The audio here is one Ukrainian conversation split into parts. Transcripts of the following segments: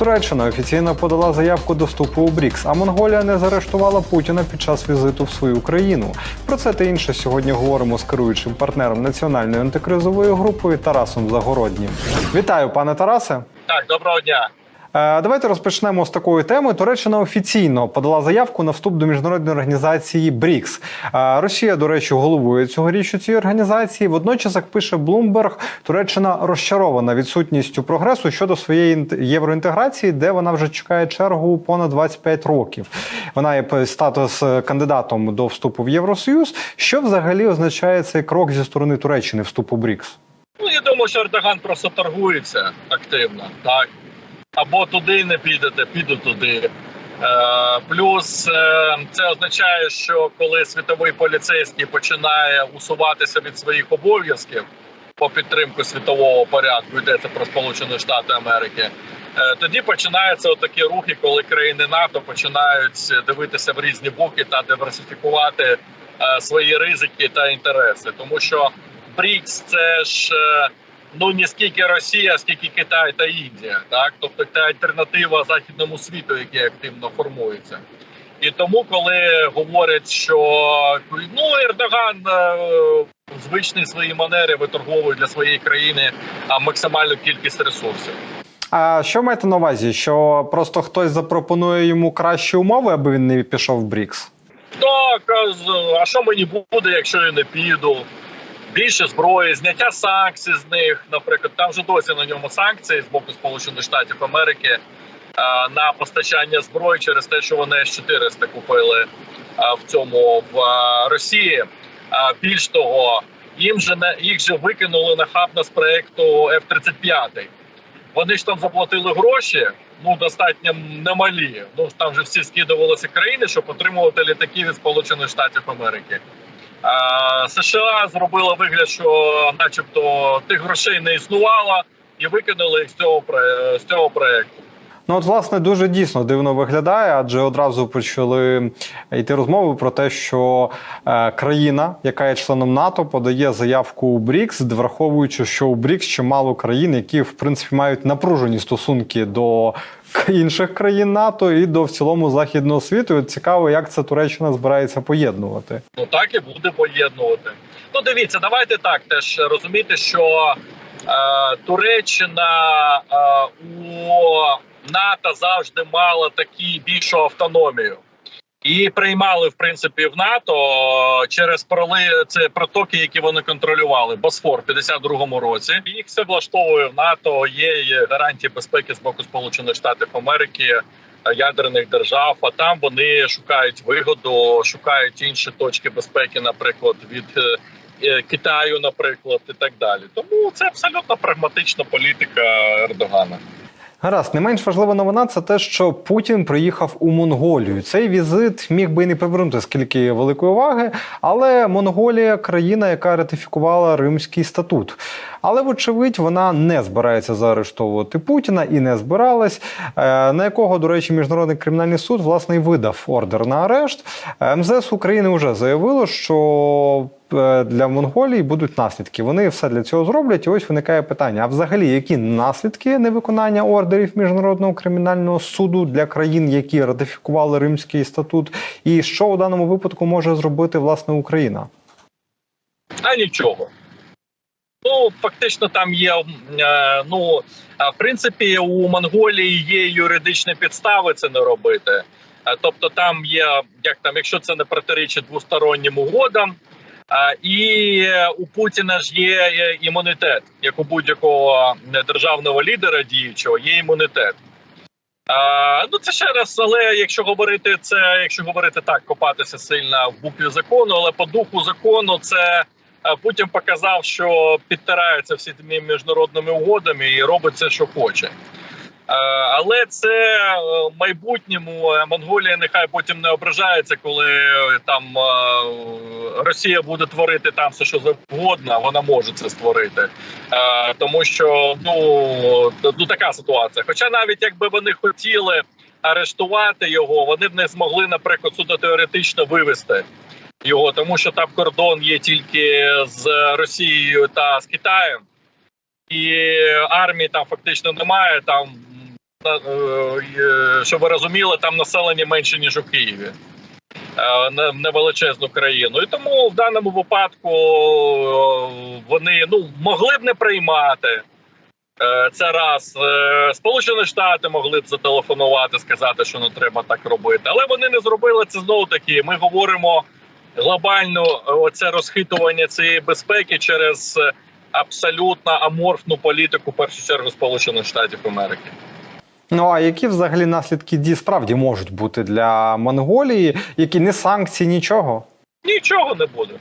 Туреччина офіційно подала заявку до вступу у БРІКС, а Монголія не заарештувала Путіна під час візиту в свою країну. Про це та інше сьогодні говоримо з керуючим партнером національної антикризової групи Тарасом Загороднім. Вітаю, пане Тарасе. Так, доброго дня. Е, Давайте розпочнемо з такої теми. Туреччина офіційно подала заявку на вступ до міжнародної організації БРІКС. Е, Росія, до речі, головує цьогоріч у цій організації. Водночас, як пише Блумберг, Туреччина розчарована відсутністю прогресу щодо своєї євроінтеграції, де вона вже чекає чергу понад 25 років. Вона є статус е, кандидатом до вступу в Євросоюз. Що взагалі означає цей крок зі сторони Туреччини вступу БРІКС? Ну я думаю, що Ердоган просто торгується активно, так. Або туди не підете, піду туди. Е, плюс е, це означає, що коли світовий поліцейський починає усуватися від своїх обов'язків по підтримку світового порядку, йдеться про Сполучені Штати Америки. е, Тоді починаються такі рухи, коли країни НАТО починають дивитися в різні боки та диверсифікувати свої ризики та інтереси, тому що БРІКС це ж ну не скільки Росія, скільки Китай та Індія, так тобто це альтернатива західному світу, який активно формується. І тому, коли говорять, що ну Ердоган е, звичні свої манери виторговує для своєї країни максимальну кількість ресурсів. А що маєте на увазі? Що просто хтось запропонує йому кращі умови, аби він не пішов в БРІКС? Так, а що мені буде, якщо я не піду? Більше зброї, зняття санкцій з них, наприклад, там вже досі на ньому санкції з боку Сполучених Штатів Америки на постачання зброї через те, що вони С-400 купили в цьому в Росії. А, більш того, їм же не їх же викинули нахабно з проекту F-35. Вони ж там заплатили гроші, ну достатньо немалі. Ну там же всі скидувалися країни, щоб отримувати літаки від Сполучених Штатів Америки. А, США зробила вигляд, що, начебто, тих грошей не існувало, і викинули їх з цього з цього проекту. Ну, от, власне, дуже дійсно дивно виглядає, адже одразу почали йти розмови про те, що е, країна, яка є членом НАТО, подає заявку у БРІКС, враховуючи, що у БРІКС чимало країн, які в принципі мають напружені стосунки до інших країн НАТО і до в цілому західного світу. І цікаво, як це Туреччина збирається поєднувати. Ну так і буде поєднувати. Ну дивіться, давайте так теж розуміти, що е, Туреччина е, у НАТО завжди мала такі більшу автономію. І приймали в принципі в НАТО через проли це протоки, які вони контролювали. Босфор в 52-му році. Їх все влаштовує в НАТО. Є, гарантії безпеки з боку Сполучених Штатів Америки, е, ядерних держав. А там вони шукають вигоду, шукають інші точки безпеки, наприклад, від е, е, Китаю, наприклад, і так далі. Тому це абсолютно прагматична політика Ердогана. Гаразд, не менш важлива новина це те, що Путін приїхав у Монголію. Цей візит міг би і не привернути скільки великої уваги, але Монголія країна, яка ратифікувала Римський статут. Але, вочевидь, вона не збирається заарештовувати Путіна і не збиралась. е, На якого, до речі, міжнародний кримінальний суд власне і видав ордер на арешт. Е, МЗС України вже заявило, що для Монголії будуть наслідки. Вони все для цього зроблять. І ось виникає питання: а взагалі, які наслідки невиконання ордерів міжнародного кримінального суду для країн, які ратифікували Римський статут, і що у даному випадку може зробити власне Україна? А нічого. Ну, фактично, там є. е, Ну, в принципі, у Монголії є юридичні підстави це не робити. Е, Тобто, там є, як там, якщо це не протирічить двостороннім угодам, і е, у Путіна ж є е, імунітет, як у будь-якого державного лідера діючого, є імунітет. Ну це ще раз, але якщо говорити це, якщо говорити так, копатися сильно в букві закону, але по духу закону це е, Путін показав, що підтирається всі тими міжнародними угодами і робить все, що хоче. Е, Але це е, в майбутньому е, Монголія нехай потім не ображається, коли там Росія буде творити там все, що завгодно, вона може це створити. Тому що ну, ну така ситуація. Хоча навіть якби вони хотіли арештувати його, вони б не змогли, наприклад, суто теоретично вивести його, тому що там кордон є тільки з Росією та з Китаєм, і армії там фактично немає. Там щоб ви розуміли, там населення менше ніж у Києві. Е, Не, не величезну країну. І тому в даному випадку е, вони ну могли б не приймати. Е, Це раз Е, Сполучені Штати могли б зателефонувати, сказати, що не треба так робити, але вони не зробили це знову таки. Ми говоримо глобально е, оце розхитування цієї безпеки через е, абсолютно аморфну політику, в першу чергу Сполучених Штатів Америки. Ну а які взагалі наслідки дій справді можуть бути для Монголії, які не санкції, нічого? Нічого не буде.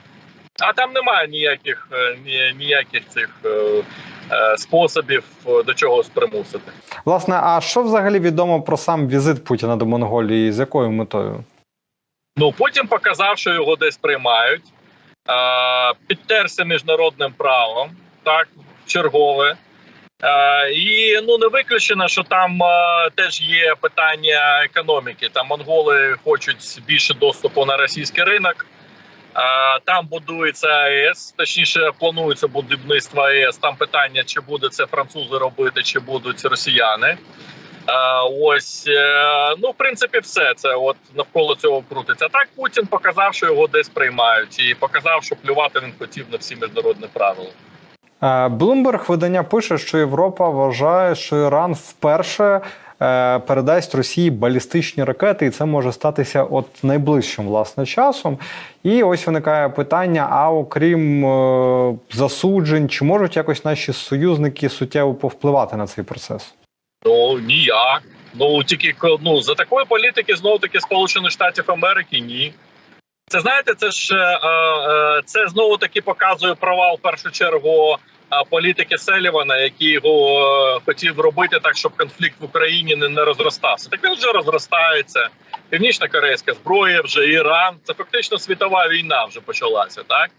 А там немає ніяких е, ні- ніяких цих е, е, способів до чогось примусити. Власне, а що взагалі відомо про сам візит Путіна до Монголії? З якою метою? Ну потім показав, що його десь приймають, е, підтерся міжнародним правом, так, чергове. Е, і ну не виключено, що там е, теж є питання економіки. Там монголи хочуть більше доступу на російський ринок. Е, там будується АЕС, точніше планується будівництво АЕС. Там питання, чи буде це французи робити, чи будуть росіяни. Ось ну в принципі, все це от навколо цього крутиться. Так Путін показав, що його десь приймають, і показав, що плювати він хотів на всі міжнародні правила. Блумберг видання пише, що Європа вважає, що Іран вперше е, передасть Росії балістичні ракети, і це може статися от найближчим власне часом. І ось виникає питання: а окрім е, засуджень, чи можуть якось наші союзники суттєво повпливати на цей процес? Ну ніяк. Ну тільки ну за такої політики знову таки Сполучених Штатів Америки ні. Це знаєте, це ж е, е, це знову таки показує провал в першу чергу е, політики Селівана, який його хотів робити так, щоб конфлікт в Україні не розростався. Так він вже розростається. Північна корейська зброя, вже Іран. Це фактично світова війна вже почалася, так.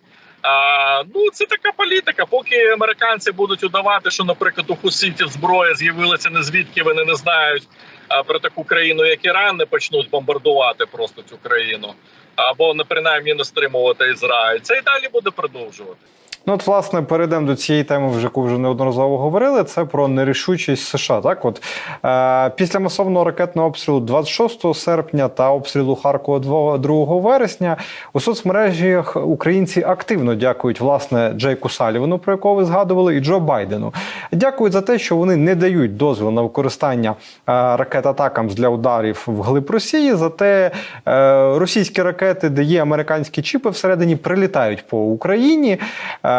А, ну це така політика. Поки американці будуть удавати, що, наприклад, у хуситів зброя з'явилася не звідки вони не знають а, про таку країну, як Іран, не почнуть бомбардувати просто цю країну, або не принаймні не стримувати Ізраїль. Це і далі буде продовжувати. Ну, от, власне, перейдемо до цієї теми, вже яку вже неодноразово говорили. Це про нерішучість США. Так, от е, після масовного ракетного обстрілу 26 серпня та обстрілу Харкова 2 2 вересня у соцмережах українці активно дякують власне Джейку Салівану, про якого ви згадували, і Джо Байдену. Дякують за те, що вони не дають дозвіл на використання е, ракет атакам для ударів в глиб Росії. Зате е, російські ракети, де є американські чіпи, всередині прилітають по Україні. Е,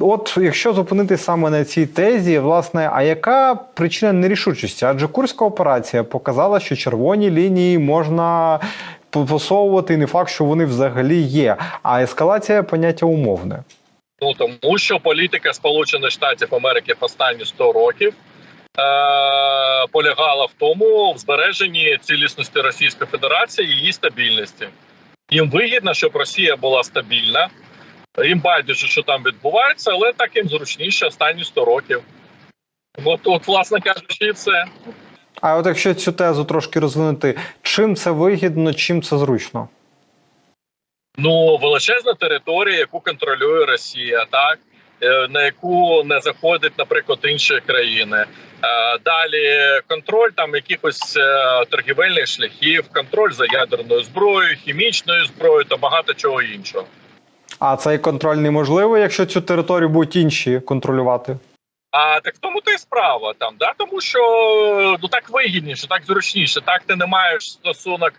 От якщо зупинитись саме на цій тезі, власне, а яка причина нерішучості? Адже курська операція показала, що червоні лінії можна посовувати, і не факт, що вони взагалі є. А ескалація поняття умовне. Ну тому що політика Сполучених Штатів Америки в останні 100 років е- полягала в тому в збереженні цілісності Російської Федерації і її стабільності. Їм вигідно, щоб Росія була стабільна. Їм байдуже, що там відбувається, але так їм зручніше останні 100 років. От, от, власне кажучи, і все. А от якщо цю тезу трошки розвинути, чим це вигідно, чим це зручно? Ну, величезна територія, яку контролює Росія, так Е, на яку не заходять, наприклад, інші країни. Е, Далі контроль там якихось е, торгівельних шляхів, контроль за ядерною зброєю, хімічною зброєю та багато чого іншого. А цей контроль неможливий, якщо цю територію будуть інші контролювати. А так в тому то й справа там, да тому що ну так вигідніше, так зручніше. Так ти не маєш стосунок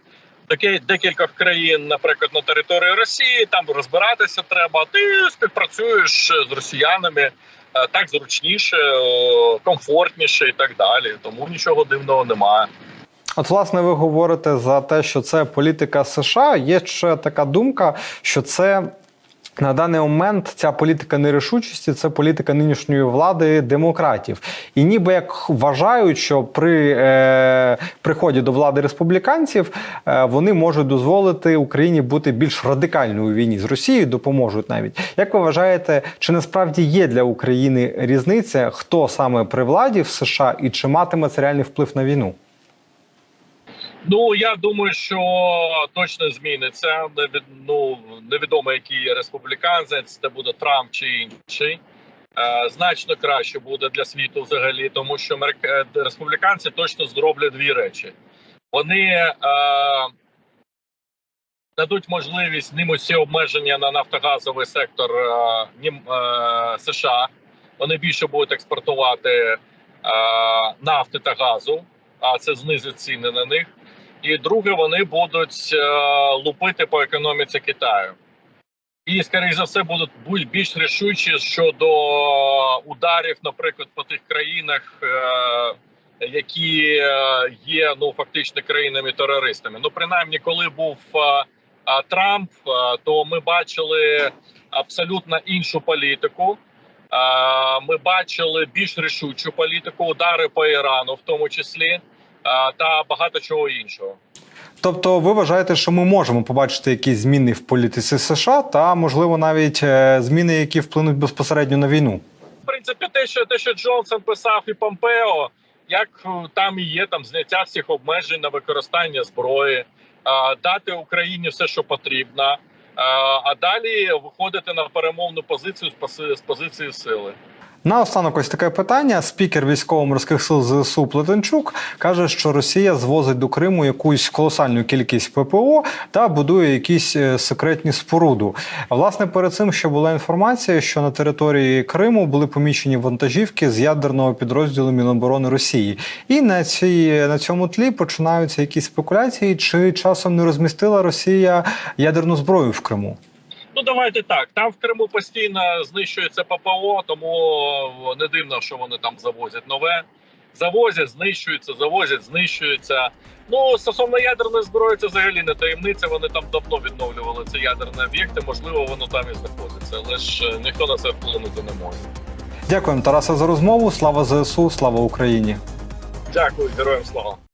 до декількох країн, наприклад, на території Росії. Там розбиратися треба. Ти співпрацюєш з росіянами. е, Так зручніше, е, комфортніше і так далі. Тому нічого дивного немає. От, власне, ви говорите за те, що це політика США. Є ще така думка, що це. На даний момент ця політика нерішучості це політика нинішньої влади демократів. І ніби як вважають, що при е, приході до влади республіканців е, вони можуть дозволити Україні бути більш радикальною у війні з Росією, допоможуть навіть. Як ви вважаєте, чи насправді є для України різниця, хто саме при владі в США і чи матиме це реальний вплив на війну? Ну я думаю, що точно зміниться. Ну невідомо, який республіканець, це буде Трамп чи інший. е, значно краще буде для світу взагалі, тому що америк- е, республіканці точно зроблять дві речі. Вони е, дадуть можливість ним усі обмеження на нафтогазовий сектор е, е, США. Вони більше будуть експортувати е, нафти та газу, а це знизить ціни на них. І друге, вони будуть е, лупити по економіці Китаю. І, скоріш за все, будуть більш рішучі щодо ударів, наприклад, по тих країнах, е, які е, є ну фактично країнами-терористами. Ну, принаймні, коли був Трамп, то ми бачили абсолютно іншу політику. Ми бачили більш рішучу політику, удари по Ірану, в тому числі, та багато чого іншого. Тобто, ви вважаєте, що ми можемо побачити якісь зміни в політиці США та, можливо, навіть е, зміни, які вплинуть безпосередньо на війну? в принципі, те, що те, що Джонсон писав і Помпео, як е, там і є там зняття всіх обмежень на використання зброї, е, дати Україні все, що потрібно, а далі виходити на перемовну позицію з позиції сили. Наостанок ось таке питання. Спікер військово-морських сил ЗСУ Плетенчук каже, що Росія звозить до Криму якусь колосальну кількість ППО та будує якісь е, секретні споруду. Власне, перед цим ще була інформація, що на території Криму були помічені вантажівки з ядерного підрозділу Міноборони Росії. І на цій на цьому тлі починаються якісь спекуляції, чи часом не розмістила Росія ядерну зброю в Криму. Ну давайте так. Там в Криму постійно знищується ППО, тому не дивно, що вони там завозять нове. Завозять, знищуються, завозять, знищуються. Ну стосовно ядерної зброї, це взагалі не таємниця. Вони там давно відновлювали ці ядерні об'єкти. Можливо, воно там і знаходиться, але ж е, ніхто на це вплинути не може. Дякуємо, Тараса, за розмову. Слава ЗСУ, слава Україні. Дякую, героям слава.